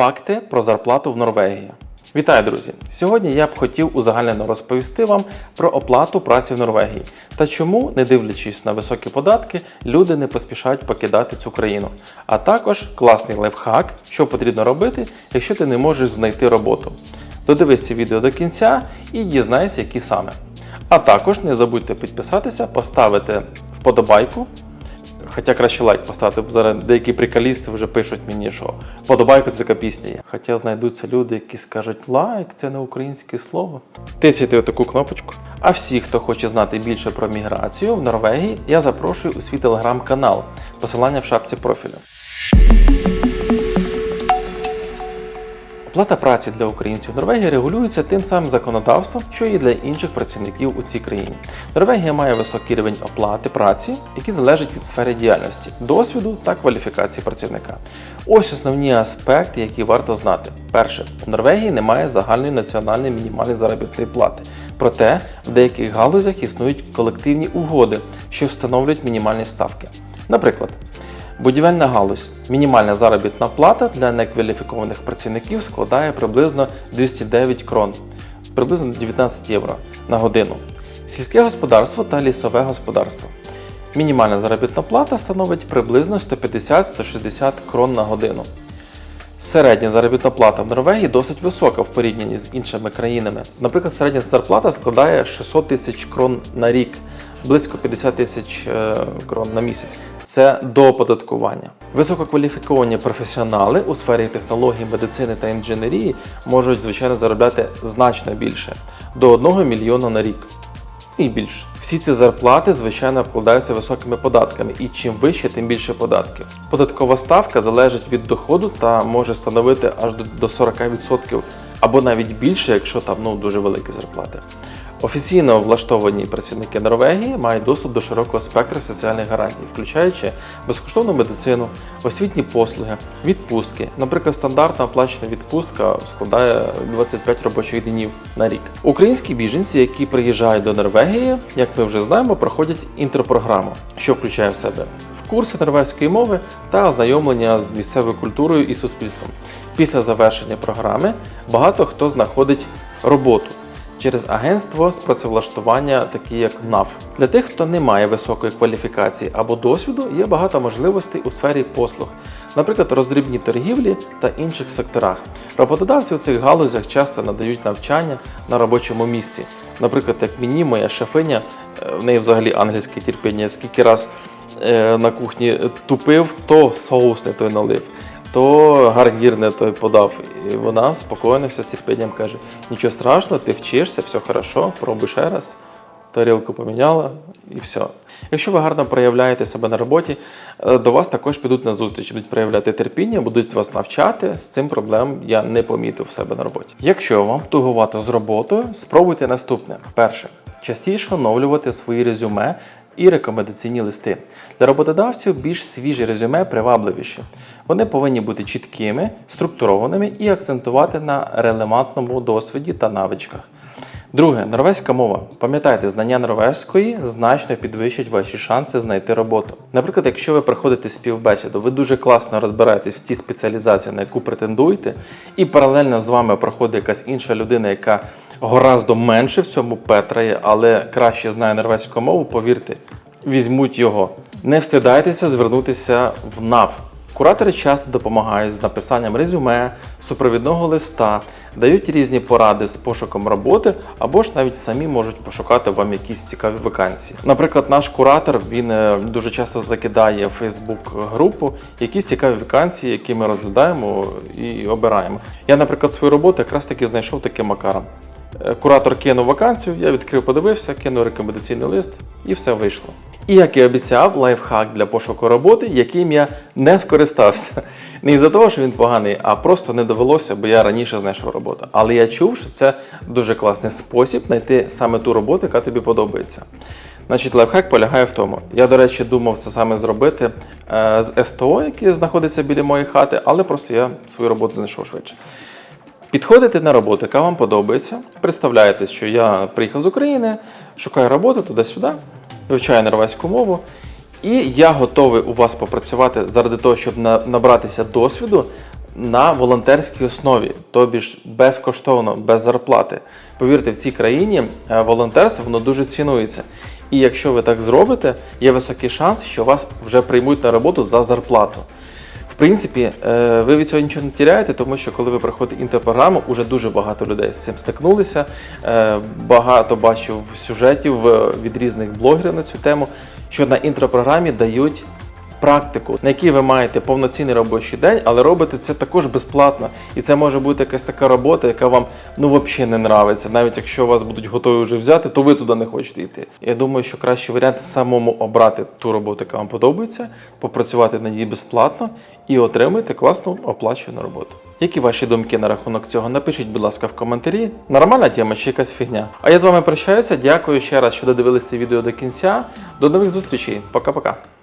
Факти про зарплату в Норвегії. Вітаю, друзі! Сьогодні я б хотів узагальнено розповісти вам про оплату праці в Норвегії та чому, не дивлячись на високі податки, люди не поспішають покидати цю країну. А також класний лайфхак, що потрібно робити, якщо ти не можеш знайти роботу. Додивись це відео до кінця і дізнайся, які саме. А також не забудьте підписатися, поставити вподобайку. Хоча краще лайк поставити, бо зараз деякі приколісти вже пишуть мені, що подобайку це пісня. Хоча знайдуться люди, які скажуть лайк, це не українське слово. Тицяйте таку кнопочку. А всі, хто хоче знати більше про міграцію в Норвегії, я запрошую у свій телеграм-канал. Посилання в шапці профілю. Оплата праці для українців Норвегії регулюється тим самим законодавством, що і для інших працівників у цій країні. Норвегія має високий рівень оплати праці, який залежить від сфери діяльності, досвіду та кваліфікації працівника. Ось основні аспекти, які варто знати. Перше, в Норвегії немає загальної національної мінімальної заробітної плати. Проте в деяких галузях існують колективні угоди, що встановлюють мінімальні ставки. Наприклад, Будівельна галузь. Мінімальна заробітна плата для некваліфікованих працівників складає приблизно 209 крон, приблизно 19 євро на годину. Сільське господарство та лісове господарство. Мінімальна заробітна плата становить приблизно 150-160 крон на годину. Середня заробітна плата в Норвегії досить висока в порівнянні з іншими країнами. Наприклад, середня зарплата складає 600 тисяч крон на рік, близько 50 тисяч е, крон на місяць. Це до оподаткування. Висококваліфіковані професіонали у сфері технологій, медицини та інженерії можуть, звичайно, заробляти значно більше до 1 мільйона на рік і більше. Всі ці зарплати, звичайно, вкладаються високими податками, і чим вище, тим більше податків. Податкова ставка залежить від доходу та може становити аж до 40% або навіть більше, якщо там ну дуже великі зарплати. Офіційно влаштовані працівники Норвегії мають доступ до широкого спектру соціальних гарантій, включаючи безкоштовну медицину, освітні послуги, відпустки. Наприклад, стандартна оплачена відпустка складає 25 робочих днів на рік. Українські біженці, які приїжджають до Норвегії, як ми вже знаємо, проходять інтропрограму, що включає в себе в курси норвезької мови та ознайомлення з місцевою культурою і суспільством. Після завершення програми багато хто знаходить роботу через агентство з працевлаштування, такі як НАВ. Для тих, хто не має високої кваліфікації або досвіду, є багато можливостей у сфері послуг, наприклад, роздрібні торгівлі та інших секторах. Роботодавці у цих галузях часто надають навчання на робочому місці. Наприклад, як мені, моя шефиня, е, в неї взагалі ангельське терпіння, скільки раз е, на кухні тупив, то соус не той налив то гарнір не той подав. І вона спокійно все з терпінням каже: нічого страшного, ти вчишся, все хорошо, пробуй ще раз. Тарілку поміняла і все. Якщо ви гарно проявляєте себе на роботі, е, до вас також підуть на зустріч, будуть проявляти терпіння, будуть вас навчати. З цим проблем я не помітив в себе на роботі. Якщо вам туговато з роботою, спробуйте наступне: перше, частіше оновлювати свої резюме і рекомендаційні листи. Для роботодавців більш свіжі резюме привабливіші. Вони повинні бути чіткими, структурованими і акцентувати на релевантному досвіді та навичках. Друге, норвезька мова. Пам'ятайте, знання норвезької значно підвищить ваші шанси знайти роботу. Наприклад, якщо ви проходите співбесіду, ви дуже класно розбираєтесь в тій спеціалізації, на яку претендуєте, і паралельно з вами проходить якась інша людина, яка гораздо менше в цьому петрає, але краще знає норвезьку мову, повірте, візьмуть його. Не встидайтеся звернутися в НАВ. Куратори часто допомагають з написанням резюме, супровідного листа, дають різні поради з пошуком роботи або ж навіть самі можуть пошукати вам якісь цікаві вакансії. Наприклад, наш куратор він е, дуже часто закидає в Facebook групу якісь цікаві вакансії, які ми розглядаємо і обираємо. Я, наприклад, свою роботу якраз таки знайшов таким макаром. Е, Куратор кинув вакансію, я відкрив, подивився, кинув рекомендаційний лист і все вийшло. І як і обіцяв, лайфхак для пошуку роботи, яким я не скористався. Не із-за того, що він поганий, а просто не довелося, бо я раніше знайшов роботу. Але я чув, що це дуже класний спосіб знайти саме ту роботу, яка тобі подобається. Значить, лайфхак полягає в тому. Я, до речі, думав це саме зробити е, з СТО, яке знаходиться біля моєї хати, але просто я свою роботу знайшов швидше. Підходите на роботу, яка вам подобається. Представляєте, що я приїхав з України, шукаю роботу туди-сюди, вивчаю норвезьку мову. І я готовий у вас попрацювати заради того, щоб набратися досвіду на волонтерській основі, тобі ж безкоштовно, без зарплати. Повірте, в цій країні е, волонтерство воно дуже цінується. І якщо ви так зробите, є високий шанс, що вас вже приймуть на роботу за зарплату. Принципі, е, ви від цього нічого не тіряєте, тому що коли ви проходите інтерпрограму, уже дуже багато людей з цим стикнулися. Е, Багато бачив сюжетів е, від різних блогерів на цю тему, що на інтерпрограмі дають практику, на якій ви маєте повноцінний робочий день, але робите це також безплатно. І це може бути якась така робота, яка вам ну взагалі не нравиться. Навіть якщо вас будуть готові вже взяти, то ви туди не хочете йти. Я думаю, що кращий варіант самому обрати ту роботу, яка вам подобається, попрацювати на ній безплатно і отримати класну оплачувану роботу. Які ваші думки на рахунок цього? Напишіть, будь ласка, в коментарі. Нормальна тема чи якась фігня? А я з вами прощаюся. Дякую ще раз, що додивилися відео до кінця. До нових зустрічей. Пока-пока.